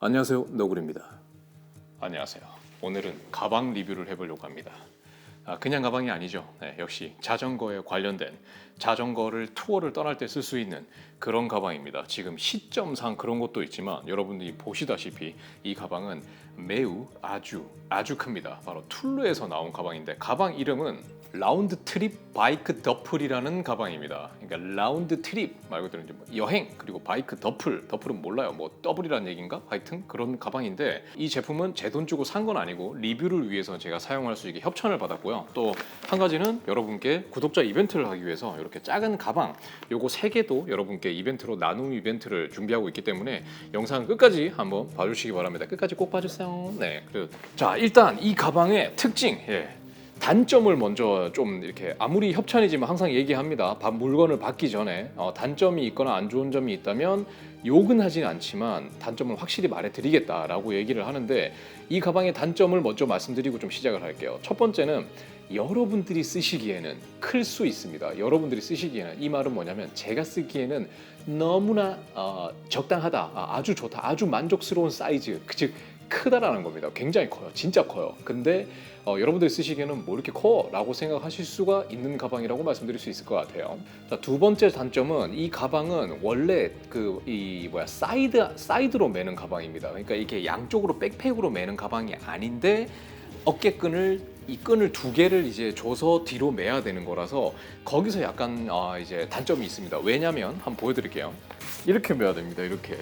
안녕하세요. 너구리입니다. 안녕하세요. 오늘은 가방 리뷰를 해보려고 합니다. 아, 그냥 가방이 아니죠. 네, 역시 자전거에 관련된 자전거를 투어를 떠날 때 쓸 수 있는 그런 가방입니다. 지금 시점상 그런 것도 있지만 여러분들이 보시다시피 이 가방은 매우 아주 아주 큽니다. 바로 툴루에서 나온 가방인데 가방 이름은 라운드 트립 바이크 더플이라는 가방입니다. 그러니까 라운드 트립 말 그대로 이제 뭐 여행 그리고 바이크 더플 더플은 몰라요. 뭐 더블이라는 얘기인가? 하여튼 그런 가방인데 이 제품은 제 돈 주고 산 건 아니고 리뷰를 위해서 제가 사용할 수 있게 협찬을 받았고요. 또 한 가지는 여러분께 구독자 이벤트를 하기 위해서 이렇게 작은 가방 요거 세 개도 여러분께 이벤트로 나눔 이벤트를 준비하고 있기 때문에 영상 끝까지 한번 봐주시기 바랍니다. 끝까지 꼭 봐주세요. 네. 자 일단 이 가방의 특징 예. 단점을 먼저 좀 이렇게 아무리 협찬이지만 항상 얘기합니다. 바- 물건을 받기 전에 어, 단점이 있거나 안 좋은 점이 있다면 욕은 하진 않지만 단점을 확실히 말해드리겠다라고 얘기를 하는데 이 가방의 단점을 먼저 말씀드리고 좀 시작을 할게요. 첫 번째는 여러분들이 쓰시기에는 클 수 있습니다. 여러분들이 쓰시기에는 이 말은 뭐냐면 제가 쓰기에는 너무나 어, 적당하다, 아, 아주 좋다, 아주 만족스러운 사이즈, 그즉 크다라는 겁니다. 굉장히 커요, 진짜 커요. 근데 어, 여러분들이 쓰시기에는 뭐 이렇게 커 라고 생각하실 수가 있는 가방이라고 말씀드릴 수 있을 것 같아요. 자, 두 번째 단점은 이 가방은 원래 그 이 뭐야 사이드 사이드로 매는 가방입니다. 그러니까 이게 양쪽으로 백팩으로 매는 가방이 아닌데 어깨끈을 이 끈을 두 개를 이제 줘서 뒤로 매야 되는 거라서 거기서 약간 아, 이제 단점이 있습니다. 왜냐면 한번 보여드릴게요. 이렇게 매야 됩니다. 이렇게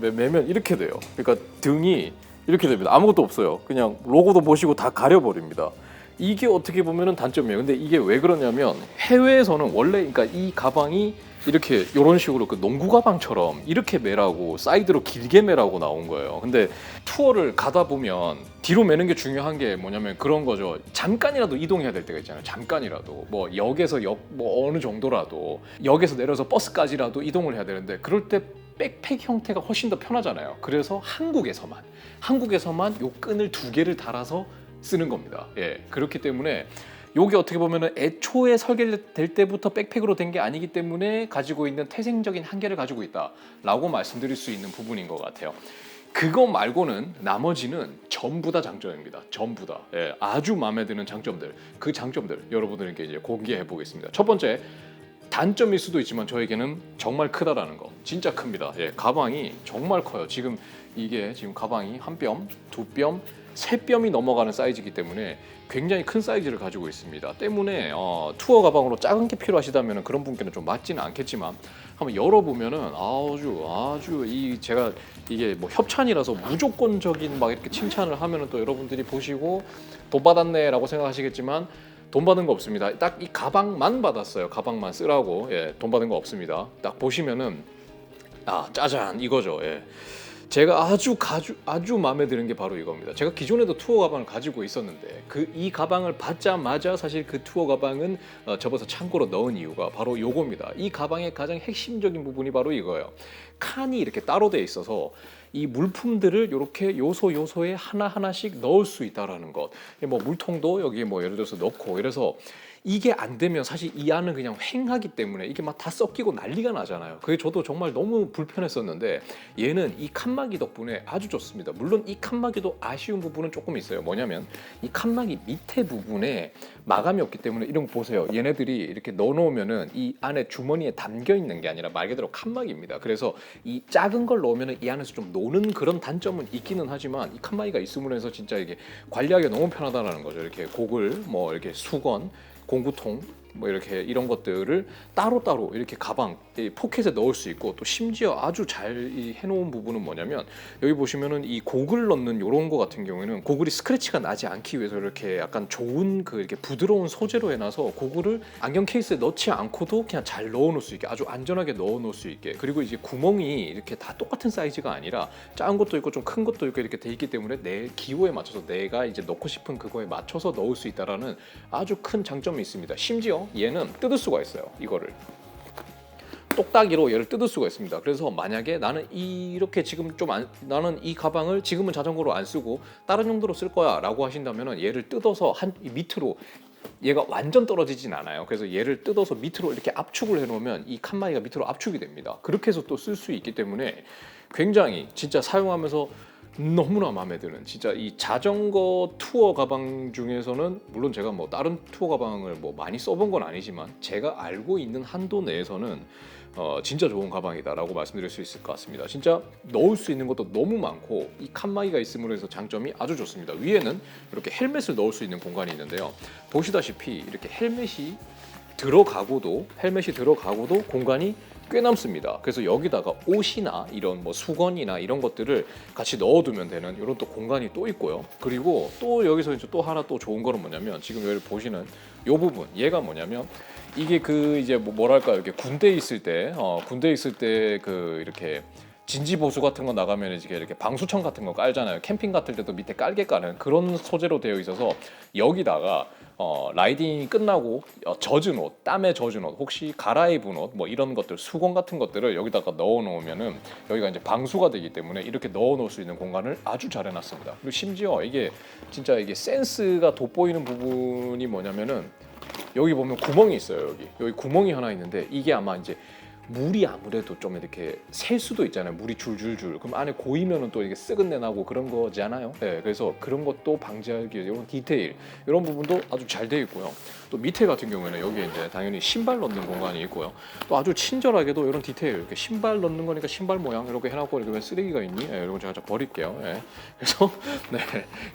매- 매면 이렇게 돼요. 그러니까 등이 이렇게 됩니다. 아무것도 없어요. 그냥 로고도 보시고 다 가려버립니다. 이게 어떻게 보면은 단점이에요. 근데 이게 왜 그러냐면 해외에서는 원래 그러니까 이 가방이 이렇게 이런 식으로 그 농구 가방처럼 이렇게 매라고 사이드로 길게 매라고 나온 거예요. 근데 투어를 가다 보면 뒤로 매는 게 중요한 게 뭐냐면 그런 거죠. 잠깐이라도 이동해야 될 때가 있잖아요. 잠깐이라도 뭐 역에서 역 뭐 어느 정도라도 역에서 내려서 버스까지라도 이동을 해야 되는데 그럴 때 백팩 형태가 훨씬 더 편하잖아요. 그래서 한국에서만 한국에서만 요 끈을 두 개를 달아서 쓰는 겁니다. 예, 그렇기 때문에 요게 어떻게 보면은 애초에 설계될 때부터 백팩으로 된 게 아니기 때문에 가지고 있는 태생적인 한계를 가지고 있다라고 말씀드릴 수 있는 부분인 것 같아요. 그거 말고는 나머지는 전부 다 장점입니다. 전부 다 예, 아주 마음에 드는 장점들 그 장점들 여러분들께 이제 공개해 보겠습니다. 첫 번째 단점일 수도 있지만 저에게는 정말 크다라는 거 진짜 큽니다. 예, 가방이 정말 커요. 지금 이게 지금 가방이 한 뼘, 두 뼘, 세 뼘이 넘어가는 사이즈이기 때문에 굉장히 큰 사이즈를 가지고 있습니다. 때문에 어, 투어 가방으로 작은 게 필요하시다면 그런 분께는 좀 맞지는 않겠지만 한번 열어보면은 아주 아주 이 제가 이게 뭐 협찬이라서 무조건적인 막 이렇게 칭찬을 하면은 또 여러분들이 보시고 돈 받았네라고 생각하시겠지만 돈 받은 거 없습니다. 딱 이 가방만 받았어요. 가방만 쓰라고 예, 돈 받은 거 없습니다. 딱 보시면은 아 짜잔 이거죠. 예. 제가 아주 가주, 아주 마음에 드는 게 바로 이겁니다. 제가 기존에도 투어 가방을 가지고 있었는데 그 이 가방을 받자마자 사실 그 투어 가방은 어, 접어서 창고로 넣은 이유가 바로 요겁니다. 이 가방의 가장 핵심적인 부분이 바로 이거예요. 칸이 이렇게 따로 돼 있어서 이 물품들을 이렇게 요소 요소에 하나 하나씩 넣을 수 있다라는 것. 뭐 물통도 여기 뭐 예를 들어서 넣고 이래서 이게 안 되면 사실 이 안은 그냥 횡하기 때문에 이게 막 다 섞이고 난리가 나잖아요. 그게 저도 정말 너무 불편했었는데 얘는 이 칸막이 덕분에 아주 좋습니다. 물론 이 칸막이도 아쉬운 부분은 조금 있어요. 뭐냐면 이 칸막이 밑에 부분에 마감이 없기 때문에 이런 거 보세요. 얘네들이 이렇게 넣어놓으면은 이 안에 주머니에 담겨 있는 게 아니라 말 그대로 칸막이입니다. 그래서 이 작은 걸 넣으면은 이 안에서 좀 노는 그런 단점은 있기는 하지만 이 칸막이가 있음으로 해서 진짜 이게 관리하기 너무 편하다는 거죠. 이렇게 고글 뭐 이렇게 수건 공구통 뭐 이렇게 이런 것들을 따로따로 이렇게 가방 이 포켓에 넣을 수 있고 또 심지어 아주 잘이 해놓은 부분은 뭐냐면 여기 보시면은 이 고글 넣는 이런 거 같은 경우에는 고글이 스크래치가 나지 않기 위해서 이렇게 약간 좋은 그 이렇게 부드러운 소재로 해놔서 고글을 안경 케이스에 넣지 않고도 그냥 잘 넣어놓을 수 있게 아주 안전하게 넣어놓을 수 있게 그리고 이제 구멍이 이렇게 다 똑같은 사이즈가 아니라 작은 것도 있고 좀 큰 것도 있고 이렇게 돼 있기 때문에 내 기호에 맞춰서 내가 이제 넣고 싶은 그거에 맞춰서 넣을 수 있다라는 아주 큰 장점이 있습니다. 심지어 얘는 뜯을 수가 있어요. 이거를 똑딱이로 얘를 뜯을 수가 있습니다. 그래서 만약에 나는 이렇게 지금 좀 안, 나는 이 가방을 지금은 자전거로 안 쓰고 다른 용도로 쓸 거야라고 하신다면은 얘를 뜯어서 한이 밑으로 얘가 완전 떨어지진 않아요. 그래서 얘를 뜯어서 밑으로 이렇게 압축을 해놓으면 이 칸마이가 밑으로 압축이 됩니다. 그렇게 해서 또 쓸 수 있기 때문에 굉장히 진짜 사용하면서 너무나 마음에 드는 진짜 이 자전거 투어 가방 중에서는 물론 제가 뭐 다른 투어 가방을 뭐 많이 써본 건 아니지만 제가 알고 있는 한도 내에서는 어, 진짜 좋은 가방이다라고 말씀드릴 수 있을 것 같습니다. 진짜 넣을 수 있는 것도 너무 많고 이 칸막이가 있음으로 해서 장점이 아주 좋습니다. 위에는 이렇게 헬멧을 넣을 수 있는 공간이 있는데요. 보시다시피 이렇게 헬멧이 들어가고도 헬멧이 들어가고도 공간이 꽤 남습니다. 그래서 여기다가 옷이나 이런 뭐 수건이나 이런 것들을 같이 넣어두면 되는 이런 또 공간이 또 있고요. 그리고 또 여기서 이제 또 하나 또 좋은 거는 뭐냐면 지금 여기 보시는 이 부분 얘가 뭐냐면 이게 그 이제 뭐 뭐랄까 이렇게 군대 에 있을 때 어, 군대 에 있을 때 그 이렇게 진지 보수 같은 거 나가면 이제 이렇게 방수청 같은 거 깔잖아요. 캠핑 같을 때도 밑에 깔게 까는 그런 소재로 되어 있어서 여기다가 어, 라이딩이 끝나고 어, 젖은 옷, 땀에 젖은 옷, 혹시 갈아입은 옷, 뭐 이런 것들, 수건 같은 것들을 여기다가 넣어 놓으면은 여기가 이제 방수가 되기 때문에 이렇게 넣어 놓을 수 있는 공간을 아주 잘 해놨습니다. 그리고 심지어 이게 진짜 이게 센스가 돋보이는 부분이 뭐냐면은 여기 보면 구멍이 있어요. 여기 여기 구멍이 하나 있는데 이게 아마 이제 물이 아무래도 좀 이렇게 셀 수도 있잖아요. 물이 줄줄줄. 그럼 안에 고이면은 또 이게 썩은 내 나고 그런 거잖아요. 네, 그래서 그런 것도 방지하기 위해 이런 디테일 이런 부분도 아주 잘 되어 있고요. 또 밑에 같은 경우에는 여기에 이제 당연히 신발 넣는 공간이 있고요. 또 아주 친절하게도 이런 디테일 이렇게 신발 넣는 거니까 신발 모양 이렇게 해놓고 이렇게 왜 쓰레기가 있니? 예, 이런 거 제가 좀 버릴게요. 예. 그래서 네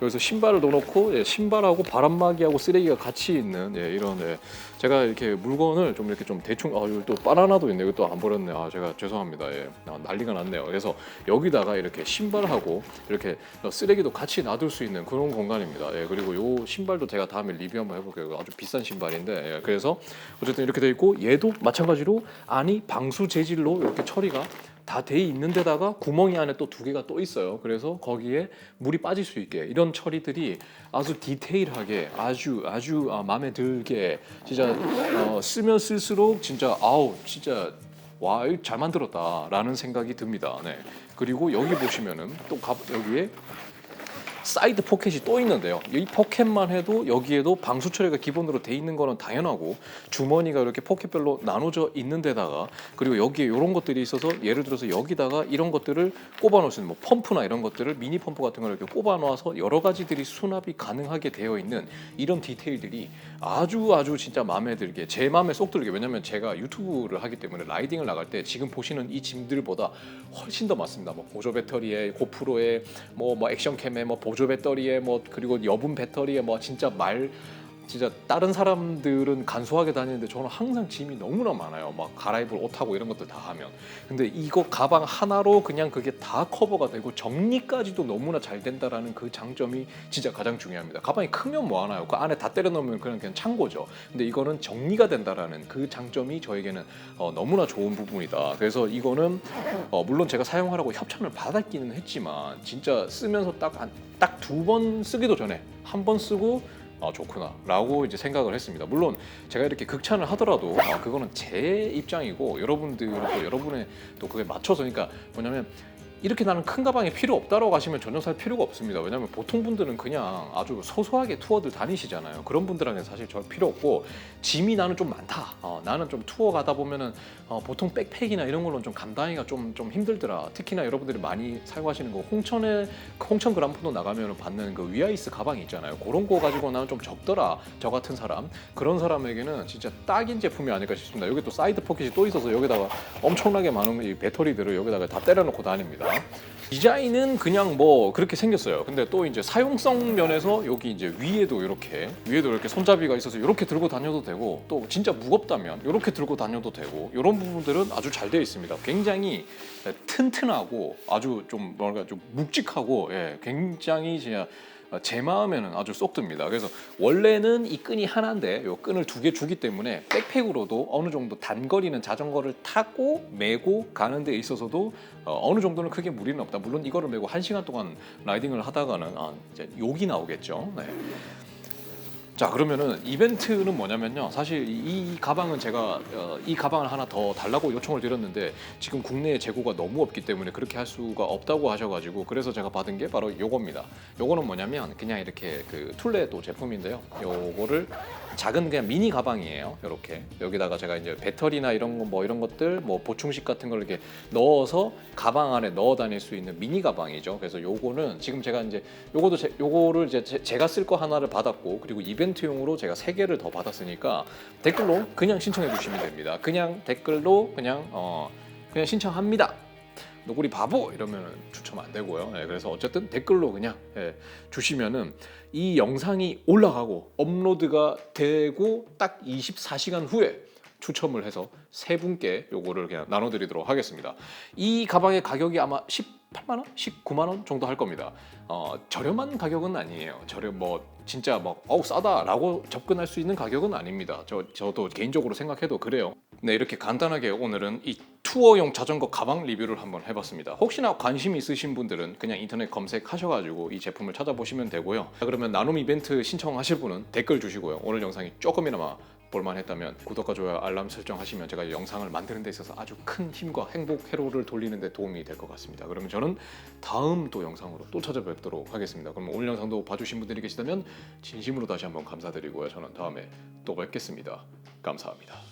여기서 신발을 넣어놓고 예, 신발하고 바람막이하고 쓰레기가 같이 있는 예, 이런 예. 제가 이렇게 물건을 좀 이렇게 좀 대충 아 여기 또 바나나도 있네 이거 또 안 버렸네. 아 제가 죄송합니다. 예. 아, 난리가 났네요. 그래서 여기다가 이렇게 신발하고 이렇게 쓰레기도 같이 놔둘 수 있는 그런 공간입니다. 예 그리고 요 신발도 제가 다음에 리뷰 한번 해볼게요. 아주 비싼 신발인데 예, 그래서 어쨌든 이렇게 돼 있고 얘도 마찬가지로 안이 방수 재질로 이렇게 처리가 다돼 있는 데다가 구멍이 안에 또 두 개가 또 있어요. 그래서 거기에 물이 빠질 수 있게 이런 처리들이 아주 디테일하게 아주 아주 아, 마음에 들게 진짜 어, 쓰면 쓸수록 진짜 아우 진짜 와 잘 만들었다라는 생각이 듭니다. 네. 그리고 여기 보시면은 또 가, 여기에 사이드 포켓이 또 있는데요. 이 포켓만 해도 여기에도 방수 처리가 기본으로 돼 있는 거는 당연하고 주머니가 이렇게 포켓별로 나눠져 있는 데다가 그리고 여기에 이런 것들이 있어서 예를 들어서 여기다가 이런 것들을 꼽아 놓을 수 있는 뭐 펌프나 이런 것들을 미니 펌프 같은 걸 이렇게 꼽아 놓아서 여러 가지들이 수납이 가능하게 되어 있는 이런 디테일들이 아주 아주 진짜 마음에 들게 제 마음에 쏙 들게 왜냐면 제가 유튜브를 하기 때문에 라이딩을 나갈 때 지금 보시는 이 짐들보다 훨씬 더 많습니다. 뭐 보조 배터리에 고프로에 뭐뭐 액션캠에 뭐 보조 배터리에 뭐 그리고 여분 배터리에 뭐 진짜 말 진짜 다른 사람들은 간소하게 다니는데 저는 항상 짐이 너무나 많아요. 막 갈아입을 옷하고 이런 것들 다 하면. 근데 이거 가방 하나로 그냥 그게 다 커버가 되고 정리까지도 너무나 잘 된다라는 그 장점이 진짜 가장 중요합니다. 가방이 크면 뭐 하나요? 그 안에 다 때려 넣으면 그냥 그냥 창고죠. 근데 이거는 정리가 된다라는 그 장점이 저에게는 어, 너무나 좋은 부분이다. 그래서 이거는 어, 물론 제가 사용하라고 협찬을 받았기는 했지만 진짜 쓰면서 딱 딱 두 번 쓰기도 전에 한 번 쓰고 아 좋구나라고 이제 생각을 했습니다. 물론 제가 이렇게 극찬을 하더라도 아, 그거는 제 입장이고 여러분들은 또 여러분의 또 그게 맞춰서 그러니까 뭐냐면 이렇게 나는 큰 가방이 필요 없다라고 하시면 전혀 살 필요가 없습니다. 왜냐하면 보통 분들은 그냥 아주 소소하게 투어들 다니시잖아요. 그런 분들한테 사실 저 필요 없고 짐이 나는 좀 많다. 어, 나는 좀 투어 가다 보면은 어, 보통 백팩이나 이런 걸로는 좀 감당하기가 좀, 좀 힘들더라. 특히나 여러분들이 많이 사용하시는 거 홍천에 홍천 그란푸도 나가면 받는 그 위아이스 가방이 있잖아요. 그런 거 가지고 나는 좀 적더라. 저 같은 사람 그런 사람에게는 진짜 딱인 제품이 아닐까 싶습니다. 여기 또 사이드 포켓이 또 있어서 여기다가 엄청나게 많은 이 배터리들을 여기다가 다 때려놓고 다닙니다. 디자인은 그냥 뭐 그렇게 생겼어요. 근데 또 이제 사용성 면에서 여기 이제 위에도 이렇게 위에도 이렇게 손잡이가 있어서 이렇게 들고 다녀도 되고 또 진짜 무겁다면 이렇게 들고 다녀도 되고 이런 부분들은 아주 잘 되어 있습니다. 굉장히 튼튼하고 아주 좀 뭐랄까 좀 묵직하고 예, 굉장히 진짜 제 마음에는 아주 쏙 듭니다. 그래서 원래는 이 끈이 하나인데 이 끈을 두 개 주기 때문에 백팩으로도 어느 정도 단거리는 자전거를 타고 메고 가는 데 있어서도 어, 느 정도는 크게 무리는 없다. 물론 이거를 메고 한 시간 동안 라이딩을 하다가는 아, 이제 욕이 나오겠죠. 네. 자 그러면은 이벤트는 뭐냐면요. 사실 이, 이 가방은 제가 어, 이 가방을 하나 더 달라고 요청을 드렸는데 지금 국내에 재고가 너무 없기 때문에 그렇게 할 수가 없다고 하셔가지고 그래서 제가 받은 게 바로 요겁니다. 요거는 뭐냐면 그냥 이렇게 그 툴레도 제품인데요. 요거를 작은 그냥 미니 가방이에요. 이렇게 여기다가 제가 이제 배터리나 이런 거 뭐 이런 것들 뭐 보충식 같은 걸 이렇게 넣어서 가방 안에 넣어 다닐 수 있는 미니 가방이죠. 그래서 요거는 지금 제가 이제 요거도 제, 요거를 이제 제, 제가 쓸 거 하나를 받았고 그리고 이벤트 용으로 제가 세 개를 더 받았으니까 댓글로 그냥 신청해 주시면 됩니다. 그냥 댓글로 그냥 어 그냥 신청합니다. 노구리 바보 이러면 추첨 안 되고요. 예, 그래서 어쨌든 댓글로 그냥 예, 주시면은 이 영상이 올라가고 업로드가 되고 딱 24시간 후에 추첨을 해서 세 분께 요거를 그냥 나눠드리도록 하겠습니다. 이 가방의 가격이 아마 18만 원, 19만 원 정도 할 겁니다. 어, 저렴한 가격은 아니에요. 저렴 뭐 진짜 막 어우 싸다라고 접근할 수 있는 가격은 아닙니다. 저 저도 개인적으로 생각해도 그래요. 네 이렇게 간단하게 오늘은 이 투어용 자전거 가방 리뷰를 한번 해봤습니다. 혹시나 관심 있으신 분들은 그냥 인터넷 검색하셔가지고 이 제품을 찾아보시면 되고요. 자, 그러면 나눔 이벤트 신청하실 분은 댓글 주시고요. 오늘 영상이 조금이나마 볼만했다면 구독과 좋아요, 알람 설정 하시면 제가 영상을 만드는 데 있어서 아주 큰 힘과 행복 회로를 돌리는 데 도움이 될 것 같습니다. 그러면 저는 다음 또 영상으로 또 찾아뵙도록 하겠습니다. 그럼 오늘 영상도 봐주신 분들이 계시다면 진심으로 다시 한번 감사드리고요. 저는 다음에 또 뵙겠습니다. 감사합니다.